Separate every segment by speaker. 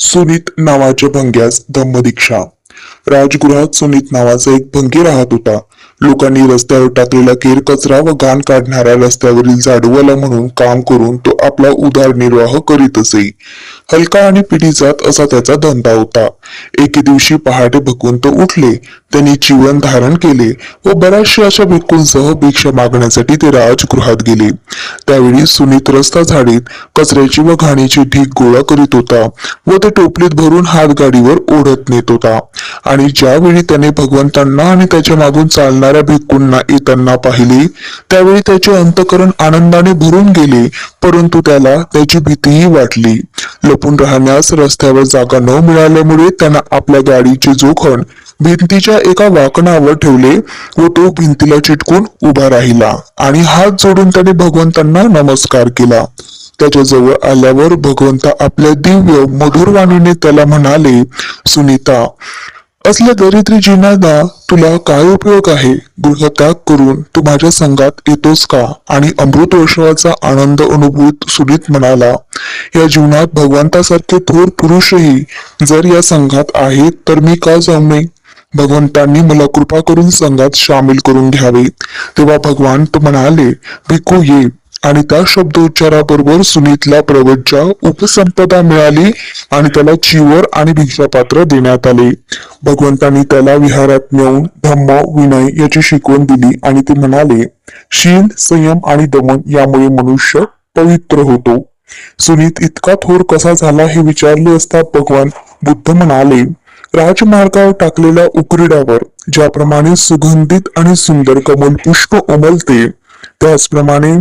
Speaker 1: सुनीत नावाच्या भंग्यास धम्मदीक्षा राजगृहात सुनीत नावाचा एक भंगी राहत होता. लोकांनी रस्त्यावर टाकलेला केर कचरा व घाण काढणाऱ्या रस्त्यावरील झाडूवाला म्हणून काम करून तो आपला उदरनिर्वाह करीत असे. हलका आणि पिढी जात असा त्याचा धंदा होता. एके दिवशी पहाटे भकुंत उठले. त्यांनी जीवन धारण केले व बऱ्याचशा अशा भिक्खूंसह भिक्षा मागण्यासाठी ते राजगृहात गेले. त्यावेळी सुनीत रस्ता झाडीत कचऱ्याची व घाणीची ढीक गोळा करीत होता व ते टोपलीत भरून हातगाडीवर ओढत नेत होता. आणि ज्यावेळी त्याने भगवंतांना आणि त्याच्या मागून चालणाऱ्या भिक्कूंना येताना पाहिले त्यावेळी त्याचे अंतकरण आनंदाने भरून गेले परंतु त्याला त्याची भीतीही वाटली. लपून राहण्यास रस्त्यावर जागा न मिळाल्यामुळे त्यानं आपल्या गाडीचे जोखण भिंतीच्या एका वाकणावर ठेवले व तो भिंतीला चिटकून उभा राहिला आणि हात जोडून त्याने भगवंतांना नमस्कार केला. त्याच्याजवळ आल्यावर भगवंत आपल्या दिव्य मधुर वाणीने त्याला म्हणाले सुनीता असल्या दरिद्री जीवनाला तुला काय उपयोग आहे? गृहत्याग करून तू माझ्या संघात येतोस का? आणि अमृतोत्सवाचा आनंद अनुभूत सुनीत म्हणाला या जीवनात भगवंतासारखे थोर पुरुषही जर या संघात आहेत तर मी का जाऊ नये भगवंतांनी मला कृपा करून संघात सामील करून घ्यावे. तेव्हा भगवान म्हणाले भिकू ये. आणि त्या शब्दोच्चाराबरोबर सुनीतला प्रवज्जा उपसंपदा मिळाली आणि त्याला चिवर आणि भिक्षापात्र देण्यात आले. भगवंतांनी त्याला विहारात नेऊन धम्म विनय याची शिकवण दिली आणि ते म्हणाले शील संयम आणि दमन यामुळे मनुष्य पवित्र होतो. सुनीत इतका थोर कसा झाला हे विचारले असता भगवान बुद्ध म्हणाले राजमार्गावर टाकलेल्या उकरड्यावर ज्याप्रमाणे सुगंधित आणि सुंदर कमल पुष्प उमलते त्याचप्रमाणे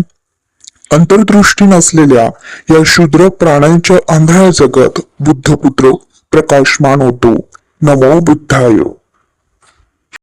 Speaker 1: अंतर्दृष्टी नसलेल्या या शूद्र प्राण्यांच्या आंधळ्या जगत बुद्धपुत्र प्रकाशमान होतो. नमो बुद्धाय.